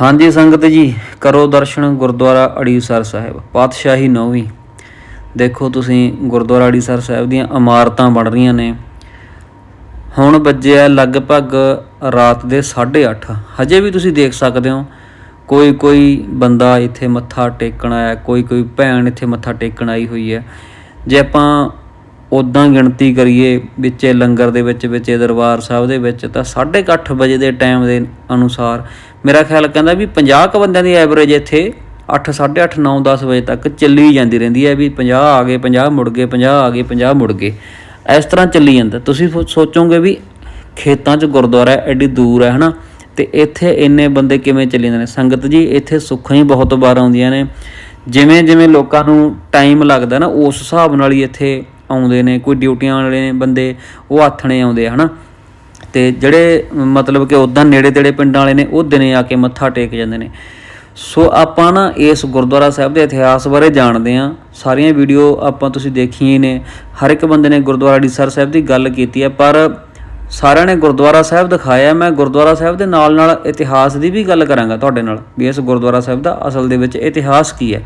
ਹਾਂਜੀ ਸੰਗਤ ਜੀ, ਕਰੋ ਦਰਸ਼ਨ ਗੁਰਦੁਆਰਾ ਅੜੀਸਰ ਸਾਹਿਬ, ਪਾਤਸ਼ਾਹੀ ਨੌਵੀਂ। ਦੇਖੋ ਤੁਸੀਂ ਗੁਰਦੁਆਰਾ ਅੜੀਸਰ ਸਾਹਿਬ ਦੀਆਂ ਇਮਾਰਤਾਂ ਬਣ ਰਹੀਆਂ ਨੇ। ਹੁਣ ਵੱਜਿਆ ਲਗਭਗ ਰਾਤ ਦੇ 8:30 ਹਜੇ ਵੀ ਤੁਸੀਂ ਦੇਖ ਸਕਦੇ ਹੋ, ਕੋਈ ਕੋਈ ਬੰਦਾ ਇੱਥੇ ਮੱਥਾ ਟੇਕਣ ਆਇਆ, ਕੋਈ ਕੋਈ ਭੈਣ ਇੱਥੇ ਮੱਥਾ ਟੇਕਣ ਆਈ ਹੋਈ ਹੈ। ਜੇ ਆਪਾਂ ਉਦਾਂ ਗਿਣਤੀ ਕਰੀਏ ਵਿੱਚੇ ਲੰਗਰ ਦੇ ਵਿੱਚ, ਵਿੱਚੇ ਦਰਬਾਰ ਸਾਹਿਬ ਦੇ ਵਿੱਚ, ਤਾਂ 8:30 ਵਜੇ ਦੇ ਟਾਈਮ ਦੇ ਅਨੁਸਾਰ ਮੇਰਾ ਖਿਆਲ ਕਹਿੰਦਾ ਵੀ 50 ਕ ਬੰਦਿਆਂ ਦੀ ਐਵਰੇਜ ਇੱਥੇ 8 8:30 9 10 ਵਜੇ ਤੱਕ ਚੱਲੀ ਜਾਂਦੀ ਰਹਿੰਦੀ ਹੈ ਵੀ 50 ਆ ਗਏ 50 ਮੁੜ ਗਏ 50 ਆ ਗਏ 50 ਮੁੜ ਗਏ। ਇਸ ਤਰ੍ਹਾਂ ਚੱਲੀ ਜਾਂਦਾ। ਤੁਸੀਂ ਸੋ- ਸੋਚੋਗੇ ਵੀ ਖੇਤਾਂ 'ਚ ਗੁਰਦੁਆਰਾ ਐਡੀ ਦੂਰ ਹੈ, ਹਨਾ? ਤੇ ਇੱਥੇ ਇੰਨੇ ਬੰਦੇ ਕਿਵੇਂ ਚੱਲੀ ਜਾਂਦੇ ਨੇ? ਸੰਗਤ ਜੀ, ਇੱਥੇ ਸੁੱਖਾਂ ਹੀ ਬਹੁਤ ਵਾਰ ਆਉਂਦੀਆਂ ਨੇ। ਜਿਵੇਂ ਜਿਵੇਂ ਲੋਕਾਂ ਨੂੰ ਟਾਈਮ ਲੱਗਦਾ ਨਾ, ਉਸ ਹਿਸਾਬ ਨਾਲ ਹੀ ਇੱਥੇ ਆਉਂਦੇ ਨੇ, ਕੋਈ ਡਿਊਟੀਆਂ ਵਾਲੇ ਨੇ ਬੰਦੇ, ਉਹ ਆਥਣੇ ਆਉਂਦੇ ਆ ਹਨਾ? ਤੇ ਜਿਹੜੇ, ਮਤਲਬ ਕਿ ਉਦਾਂ ਨੇੜੇ ਤੇੜੇ ਪਿੰਡਾਂ ਵਾਲੇ ਨੇ, ਉਹ ਦਿਨੇ ਆ ਕੇ ਮੱਥਾ ਟੇਕ ਜਾਂਦੇ ਨੇ। ਸੋ ਆਪਾਂ ਨਾ ਇਸ ਗੁਰਦੁਆਰਾ ਸਾਹਿਬ ਦੇ ਇਤਿਹਾਸ ਬਾਰੇ ਜਾਣਦੇ ਆ ਸਾਰੀਆਂ ਵੀਡੀਓ ਆਪਾਂ ਤੁਸੀਂ ਦੇਖੀਆਂ ਹੀ ਨੇ। ਹਰ ਇੱਕ ਬੰਦੇ ਨੇ ਗੁਰਦੁਆਰਾ ਅੜੀਸਰ ਸਾਹਿਬ ਦੀ ਗੱਲ ਕੀਤੀ ਹੈ, ਪਰ ਸਾਰਿਆਂ ਨੇ ਗੁਰਦੁਆਰਾ ਸਾਹਿਬ ਦਿਖਾਇਆ। ਮੈਂ ਗੁਰਦੁਆਰਾ ਸਾਹਿਬ ਦੇ ਨਾਲ ਨਾਲ ਇਤਿਹਾਸ ਦੀ ਵੀ ਗੱਲ ਕਰਾਂਗਾ ਤੁਹਾਡੇ ਨਾਲ, ਵੀ ਇਸ ਗੁਰਦੁਆਰਾ ਸਾਹਿਬ ਦਾ ਅਸਲ ਦੇ ਵਿੱਚ ਇਤਿਹਾਸ ਕੀ ਹੈ।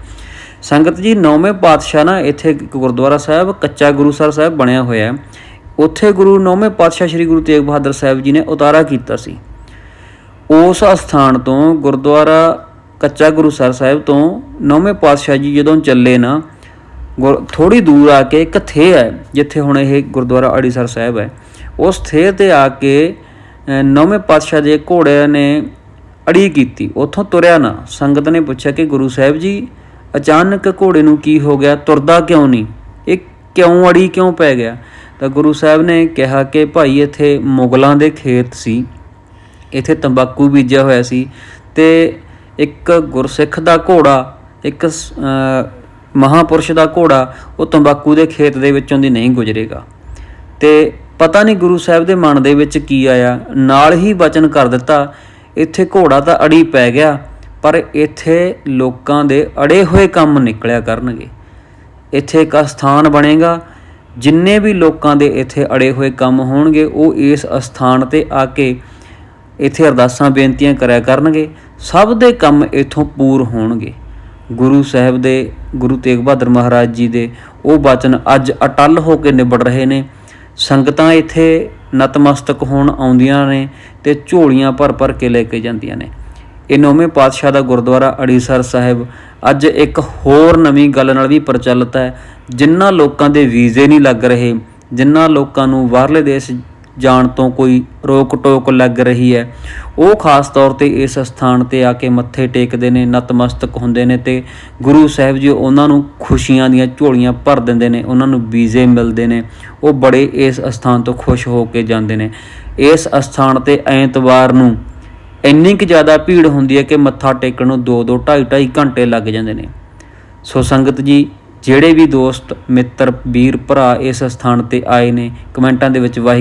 ਸੰਗਤ ਜੀ, ਨੌਵੇਂ ਪਾਤਸ਼ਾਹ ਨਾ ਇੱਥੇ ਗੁਰਦੁਆਰਾ ਸਾਹਿਬ, ਕੱਚਾ ਗੁਰੂਸਰ ਸਾਹਿਬ ਬਣਿਆ ਹੋਇਆ ਹੈ। ਉੱਥੇ ਗੁਰੂ, ਨੌਵੇਂ ਪਾਤਸ਼ਾਹ ਸ੍ਰੀ ਗੁਰੂ ਤੇਗ ਬਹਾਦਰ ਸਾਹਿਬ ਜੀ ਨੇ ਉਤਾਰਾ ਕੀਤਾ ਸੀ। ਉਸ ਸਥਾਨ ਤੋਂ ਗੁਰਦੁਆਰਾ ਕੱਚਾ ਗੁਰੂਸਰ ਸਾਹਿਬ ਤੋਂ ਨੌਵੇਂ ਪਾਤਸ਼ਾਹ ਜੀ ਜਦੋਂ ਚੱਲੇ ਨਾ ਥੋੜੀ ਦੂਰ ਆ ਕੇ ਇੱਕ ਥੇ ਹੈ, ਜਿੱਥੇ ਹੁਣ ਇਹ ਗੁਰਦੁਆਰਾ ਅੜੀਸਰ ਸਾਹਿਬ ਹੈ। ਉਸ ਥੇ ਤੇ ਆ ਕੇ ਨੌਵੇਂ ਪਾਤਸ਼ਾਹ ਦੇ ਘੋੜਿਆਂ ਨੇ ਅੜੀ ਕੀਤੀ। ਉੱਥੋਂ ਤੁਰਿਆ ਨਾ, ਸੰਗਤ ਨੇ ਪੁੱਛਿਆ ਕਿ ਗੁਰੂ ਸਾਹਿਬ ਜੀ ਅਚਾਨਕ ਘੋੜੇ ਨੂੰ ਕੀ ਹੋ ਗਿਆ? ਤੁਰਦਾ ਕਿਉਂ ਨਹੀਂ? ਇਹ ਕਿਉਂ ਅੜੀ ਕਿਉਂ ਪੈ ਗਿਆ? ਤਾਂ ਗੁਰੂ ਸਾਹਿਬ ਨੇ ਕਿਹਾ ਕਿ ਭਾਈ ਇੱਥੇ ਮੁਗਲਾਂ ਦੇ ਖੇਤ ਸੀ। ਇੱਥੇ ਤੰਬਾਕੂ ਬੀਜਿਆ ਹੋਇਆ ਸੀ ਤੇ ਇੱਕ ਗੁਰਸਿੱਖ ਦਾ ਘੋੜਾ, ਇੱਕ ਸ- ਮਹਾਪੁਰਸ਼ ਦਾ ਘੋੜਾ ਉਹ ਤੰਬਾਕੂ ਦੇ ਖੇਤ ਦੇ ਵਿੱਚੋਂ ਦੀ ਨਹੀਂ ਗੁਜ਼ਰੇਗਾ। ਤੇ ਪਤਾ ਨਹੀਂ ਗੁਰੂ ਸਾਹਿਬ ਦੇ ਮਨ ਦੇ ਵਿੱਚ ਕੀ ਆਇਆ। ਨਾਲ ਹੀ ਵਚਨ ਕਰ ਦਿੱਤਾ। ਇੱਥੇ ਘੋੜਾ ਤਾਂ ਅੜੀ ਪੈ ਗਿਆ। ਪਰ ਇੱਥੇ ਲੋਕਾਂ ਦੇ ਅੜੇ ਹੋਏ ਕੰਮ ਨਿਕਲਿਆ ਕਰਨਗੇ। ਇੱਥੇ ਇੱਕ ਸਥਾਨ ਬਣੇਗਾ। ਜਿੰਨੇ ਵੀ ਲੋਕਾਂ ਦੇ ਇੱਥੇ ਅੜੇ ਹੋਏ ਕੰਮ ਹੋਣਗੇ, ਉਹ ਇਸ ਅਸਥਾਨ ਤੇ ਆ ਕੇ ਇੱਥੇ ਅਰਦਾਸਾਂ, ਬੇਨਤੀਆਂ ਕਰਿਆ ਕਰਨਗੇ। ਸਭ ਦੇ ਕੰਮ ਇਥੋਂ ਪੂਰ ਹੋਣਗੇ। ਗੁਰੂ ਸਾਹਿਬ ਦੇ, ਗੁਰੂ ਤੇਗ ਬਹਾਦਰ ਮਹਾਰਾਜ ਜੀ ਦੇ ਉਹ ਬਚਨ ਅੱਜ ਅਟਲ ਹੋ ਕੇ ਨਿਬੜ ਰਹੇ ਨੇ। ਸੰਗਤਾਂ ਇੱਥੇ ਨਤਮਸਤਕ ਹੋਣ ਆਉਂਦੀਆਂ ਨੇ ਤੇ ਝੋਲੀਆਂ ਭਰ ਭਰ ਕੇ ਲੈ ਕੇ ਜਾਂਦੀਆਂ ਨੇ। ਇਹ ਨੌਵੇਂ ਪਾਤਸ਼ਾਹ ਦਾ ਗੁਰਦੁਆਰਾ ਅੜੀਸਰ ਸਾਹਿਬ। ਅੱਜ ਇੱਕ ਹੋਰ ਨਵੀਂ ਗੱਲ ਨਾਲ ਵੀ ਪ੍ਰਚਲਿਤ ਹੈ ਜਿਨ੍ਹਾਂ ਲੋਕਾਂ ਦੇ ਵੀਜ਼ੇ ਨਹੀਂ ਲੱਗ ਰਹੇ ਜਿਨ੍ਹਾਂ ਲੋਕਾਂ ਨੂੰ ਬਾਹਰਲੇ ਦੇਸ਼ ਜਾਣ ਤੋਂ ਕੋਈ ਰੋਕ ਟੋਕ ਲੱਗ ਰਹੀ ਹੈ। ਉਹ ਖਾਸ ਤੌਰ ਤੇ ਇਸ ਸਥਾਨ ਤੇ ਆ ਕੇ ਮੱਥੇ ਟੇਕਦੇ ਨੇ, ਨਤਮਸਤਕ ਹੁੰਦੇ ਨੇ ਤੇ ਗੁਰੂ ਸਾਹਿਬ ਜੀ ਉਹਨਾਂ ਨੂੰ ਖੁਸ਼ੀਆਂ ਦੀਆਂ ਝੋਲੀਆਂ ਭਰ ਦਿੰਦੇ ਨੇ, ਉਹਨਾਂ ਨੂੰ ਵੀਜ਼ੇ ਮਿਲਦੇ ਨੇ। ਉਹ ਬੜੇ ਇਸ ਸਥਾਨ ਤੋਂ ਖੁਸ਼ ਹੋ ਕੇ ਜਾਂਦੇ ਨੇ। ਇਸ ਸਥਾਨ ਤੇ ਐਤਵਾਰ ਨੂੰ ਇੰਨੀ ਕੁ ਜ਼ਿਆਦਾ ਭੀੜ ਹੁੰਦੀ ਹੈ ਕਿ ਮੱਥਾ ਟੇਕਣ ਨੂੰ 2 2 2.5 2.5 ਘੰਟੇ ਲੱਗ ਜਾਂਦੇ ਨੇ। ਸੋ ਸੰਗਤ ਜੀ, ਜਿਹੜੇ ਵੀ ਦੋਸਤ, ਮਿੱਤਰ, ਵੀਰ, ਭਰਾ ਇਸ ਸਥਾਨ ਤੇ ਆਏ ਨੇ, ਕਮੈਂਟਾਂ ਦੇ ਵਿੱਚ ਵਾਹਿ